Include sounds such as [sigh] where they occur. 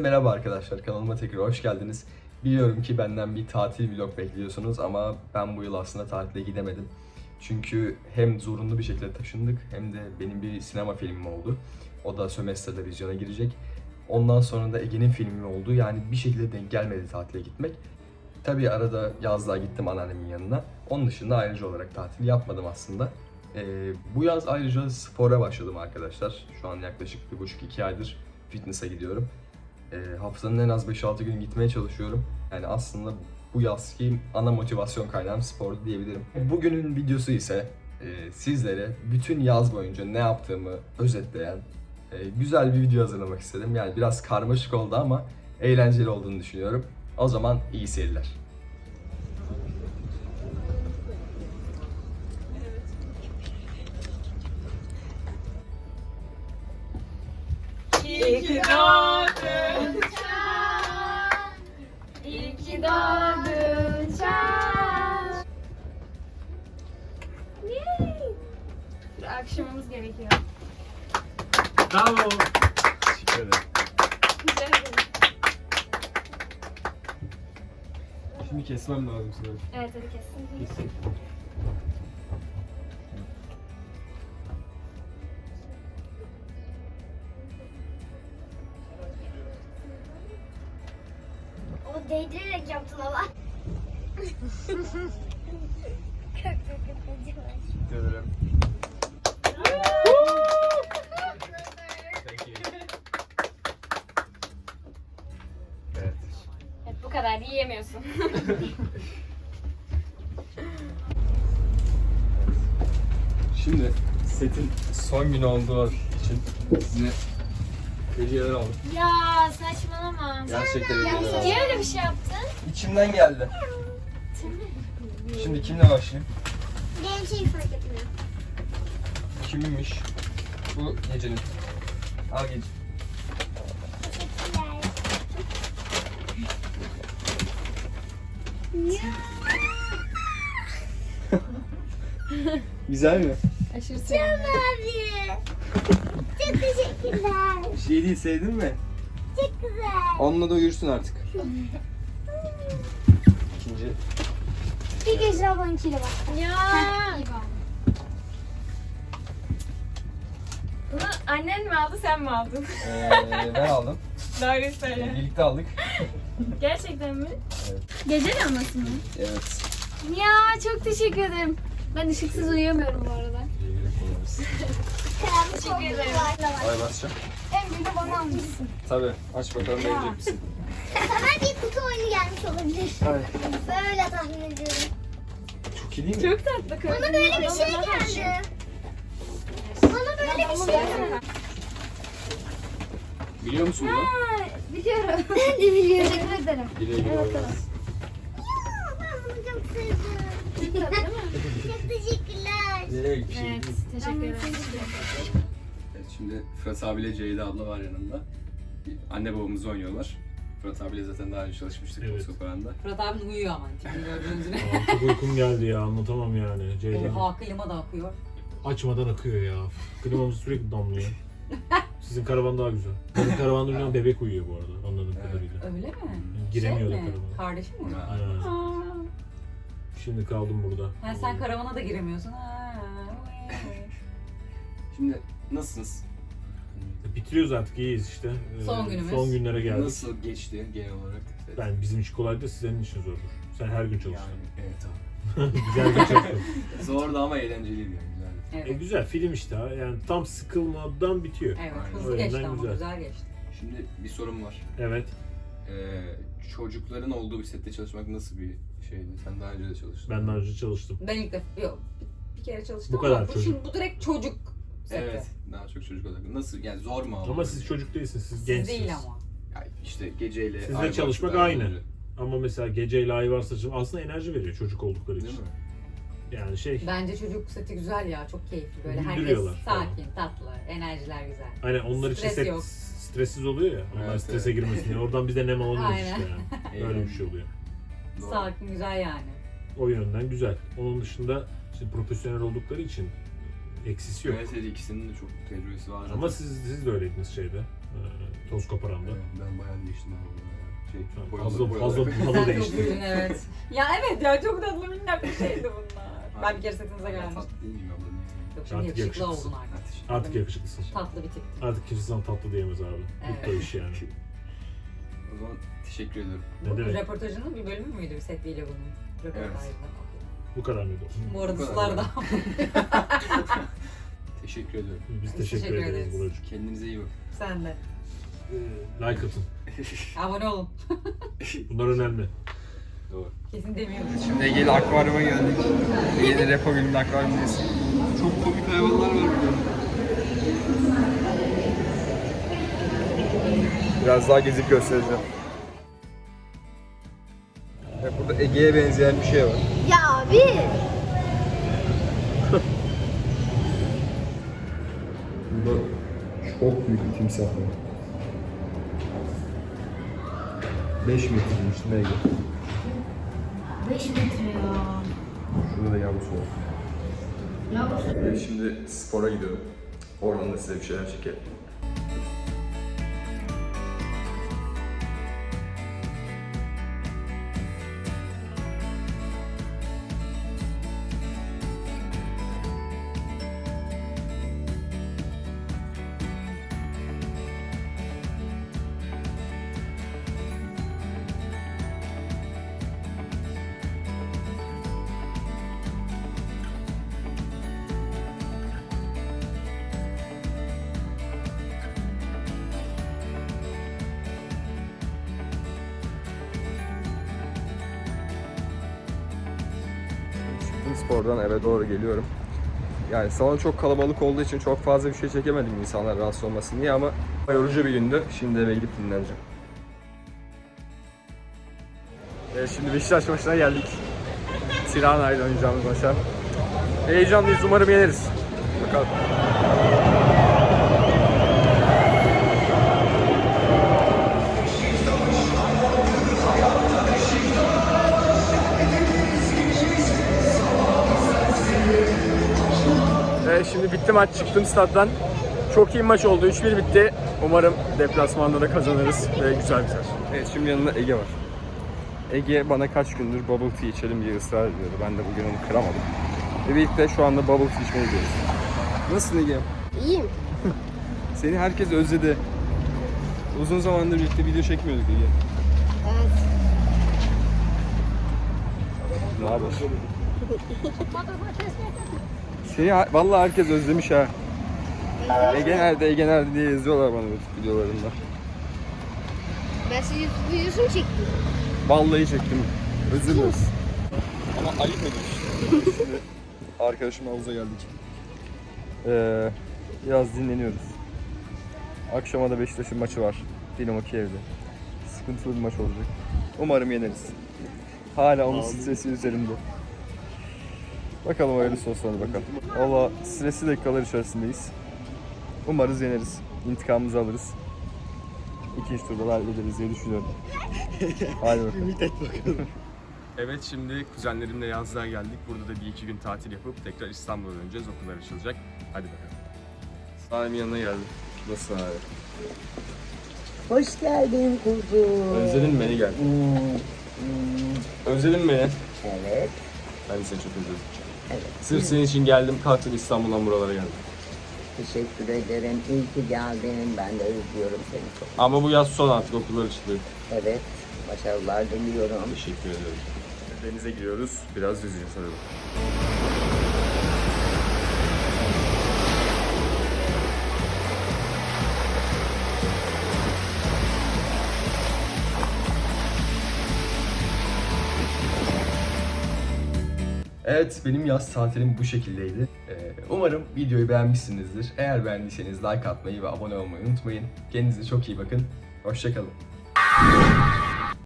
Merhaba arkadaşlar. Kanalıma tekrar hoş geldiniz. Biliyorum ki benden bir tatil vlog bekliyorsunuz ama ben bu yıl aslında tatile gidemedim. Çünkü hem zorunlu bir şekilde taşındık hem de benim bir sinema filmim oldu. O da sömestrde vizyona girecek. Ondan sonra da Ege'nin filmi oldu. Yani bir şekilde denk gelmedi tatile gitmek. Tabii arada yazlığa gittim anneannemin yanına. Onun dışında ayrıca olarak tatil yapmadım aslında. Ee, bu yaz ayrıca spora başladım arkadaşlar. Şu an yaklaşık bir buçuk iki aydır fitness'a gidiyorum. Ee, haftanın en az 5-6 gün gitmeye çalışıyorum. Yani aslında bu yazki ana motivasyon kaynağım spor diyebilirim. Bugünün videosu ise e, sizlere bütün yaz boyunca ne yaptığımı özetleyen e, güzel bir video hazırlamak istedim. Yani biraz karmaşık oldu ama eğlenceli olduğunu düşünüyorum. O zaman iyi seyirler. İyi ki doğdun Yay. Bir Akşamımız gerekiyor. Bravo. Teşekkür ederim. Güzel oldu. Şimdi kesmem lazım sana. Evet hadi kessin. Kesin. Ama. Teşekkür ederim. Peki. Evet. Evet bu kadar yiyemiyorsun. Şimdi setin son günü olduğu için size hediyeler aldım. ya saçmalama. Gerçekten hediyeler aldım. Niye öyle bir şey yaptın? İçimden geldi. Şimdi kimle başlayayım? Benim şey fark etmiyor. Kiminmiş? Bu gecenin. Al gece. Teşekkürler. Güzel mi? Aşırı Can abi. [laughs] Çok teşekkürler. Şey değil sevdin mi? Çok güzel. Onunla da uyursun artık. İkinci. Bir gece abonkiyle bak. Ya. İyi bak. Bunu annen mi aldı sen mi aldın? Ee, ben aldım. [laughs] Doğru söyle. Birlikte aldık. Gerçekten mi? Evet. Gece lambası mı? Evet. Ya çok teşekkür ederim. Ben ışıksız uyuyamıyorum bu arada. [laughs] Teşekkür ederim. Ay basacağım. En büyüğü bana almışsın. Tabii. Aç bakalım beğenecek misin? Sana bir kutu oyunu gelmiş olabilir. Ay. Böyle tahmin ediyorum. Çok iyi değil mi? Çok tatlı kız. Bana böyle bir şey geldi. Bana böyle bir şey geldi. Biliyor musun bunu? Biliyorum. [laughs] Ben de biliyorum. Teşekkür ederim. Güle güle oynasın. Ya, ben bunu çok sevdim. çok [laughs] teşekkürler. Nereye şey Evet, teşekkür ederim. Evet, şimdi Fırat abiyle Ceyda abla var yanımda. Anne babamız oynuyorlar. Fırat abiyle zaten daha önce çalışmıştık Evet. evet. Operan'da. Fırat abin uyuyor ama tipini [laughs] gördüğünüz. Aa, çok uykum geldi ya anlatamam yani. Ceylan Oha klima da akıyor. açmadan akıyor ya. Klimamız sürekli damlıyor. Sizin karavan daha güzel. Benim karavanda şu an bebek uyuyor bu arada anladığım Evet. kadarıyla. Öyle mi? Giremiyor da şey mi? karavana. Kardeşim mi? Ha. Ha, Aa, Şimdi kaldım burada. Ha, sen karavana da giremiyorsun. Ha. Şimdi nasılsınız? Bitiriyoruz artık iyiyiz işte. Ee, Son günümüz. Son günlere geldik. Nasıl geçti genel olarak? Ben bizim iş kolay da sizin için zordur. Sen her gün yani, çalıştın. evet abi. [laughs] güzel bir çalıştın. [laughs] Zordu ama eğlenceliydi yani güzeldi. e, Evet. güzel film işte ha. Yani tam sıkılmadan bitiyor. Evet, Aynen. hızlı geçti ama güzel. güzel geçti. Şimdi bir sorum var. Evet. Ee, çocukların olduğu bir sette çalışmak nasıl bir şeydi? Sen daha önce de çalıştın. Ben daha önce çalıştım. Ben ilk defa, yok bir kere çalıştım Bu kadar ama çocuk. şimdi bu direkt çocuk Evet, daha çok çocuk odaklı. Nasıl yani zor mu Ama siz çocuk değilsiniz, siz Siz gençsiniz. değil ama. yani işte geceyle Sizle ay çalışmak vakti aynı. Ama mesela geceyle ay varsa çalışmak aslında enerji veriyor çocuk oldukları Değil için. mi? Yani şey, Bence çocuk seti güzel ya, çok keyifli. Böyle herkes Güldürüyorlar. sakin, tatlı, enerjiler güzel. hani onlar için Stres set yok. stressiz oluyor ya. Onlar Evet, strese girmesin diye. Oradan biz de nem alıyoruz Aynen. işte yani. [laughs] Öyle bir şey oluyor. Doğru. Sakin, güzel yani. O yönden güzel. Onun dışında şimdi profesyonel oldukları için eksisi yok. Evet, evet, ikisinin de çok tecrübesi var. Ama siz, siz de öyleydiniz şeyde. E, toz koparanda. ben bayağı değiştim abi. Şey, Fazla fazla fazla değişti. evet. ya evet ya çok tatlı minnak bir şeydi bunlar. [laughs] Ben bir kere setinize gelmiştim. Yok şimdi Artık yakışıklı yakışıklısın. oldun artık. Artık yakışıklısın. Tatlı bir tip. Artık kimse sana tatlı diyemez abi. Evet. Bitti o iş yani. [laughs] O zaman teşekkür ederim. Ne Bu demek? röportajının bir bölümü müydü bir set değil bunun? Röportajda. Bu kadar mıydı? Bu arada sular da. [laughs] Teşekkür ediyorum. Biz Biz teşekkür, teşekkür ederiz ederiz. Buracığım. Kendinize iyi bakın. Sen de. Ee, Like atın. [laughs] Abone olun. Bunlar önemli. Doğru. Kesin demiyorum. Şimdi Ege'li akvaryuma geldik. Ege'li Repo Gölü'nün akvaryumundayız. Çok komik hayvanlar var burada. Biraz daha gezip göstereceğim. Burada Ege'ye benzeyen bir şey var. Ya abi. Burada çok büyük bir timsah var. 5 metrenin üstünde Ege. 5 metre ya. Şurada da yavrusu var. Ben şimdi spora gidiyorum. Oradan da size bir şeyler çekerim. Spordan eve doğru geliyorum. Yani salon çok kalabalık olduğu için çok fazla bir şey çekemedim insanlar rahatsız olmasın diye ama yorucu bir gündü. Şimdi eve gidip dinleneceğim. Evet, şimdi Beşiktaş maçına geldik. Tirana ile oynayacağımız maça. Heyecanlıyız umarım yeneriz. Bakalım. Evet, şimdi bitti maç çıktım stat'tan. Çok iyi maç oldu. 3-1 bitti. Umarım deplasmanda da kazanırız ve güzel biter. Evet şimdi yanında Ege var. Ege bana kaç gündür bubble tea içelim diye ısrar ediyordu. Ben de bugün onu kıramadım. Ve birlikte şu anda bubble tea içmeye gidiyoruz. Nasılsın Ege? İyiyim. [laughs] Seni herkes özledi. Uzun zamandır birlikte video çekmiyorduk Ege. Evet. Ne haber? [laughs] Seni ha- vallahi herkes özlemiş ha. Ege nerede, Ege nerede diye yazıyorlar bana YouTube videolarında. Ben size YouTube videosu mu çektim? Vallahi çektim. Özür dilerim. Ama ayıp edin işte. Arkadaşımla havuza geldik. Ee, biraz dinleniyoruz. Akşama da Beşiktaş'ın maçı var. Dinamo Kiev'de. Sıkıntılı bir maç olacak. Umarım yeneriz. Hala onun stresi üzerimde. Bakalım hayırlısı olsun hadi bakalım. Valla stresli dakikalar içerisindeyiz. Umarız yeneriz. İntikamımızı alırız. İkinci turda da hallederiz diye düşünüyorum. [laughs] Hadi bakalım. Evet şimdi kuzenlerimle yazlığa geldik. Burada da bir iki gün tatil yapıp tekrar İstanbul'a döneceğiz. Okullar açılacak. Hadi bakalım. Salim'in yanına geldim. Nasılsın abi? Hoş geldin kuzum. Özledin mi beni gel. Hmm, hmm, Özledin mi beni? evet. Ben seni çok özledim. Evet. Sırf senin için geldim. Kalktım İstanbul'dan buralara geldim. Teşekkür ederim. İyi ki geldin. Ben de özlüyorum seni çok. Ama bu yaz son artık okullar açılıyor. Evet. Başarılar diliyorum. Teşekkür ederim. Denize giriyoruz. Biraz yüzeceğiz hadi Evet benim yaz tatilim bu şekildeydi. Ee, umarım videoyu beğenmişsinizdir. Eğer beğendiyseniz like atmayı ve abone olmayı unutmayın. Kendinize çok iyi bakın. Hoşçakalın.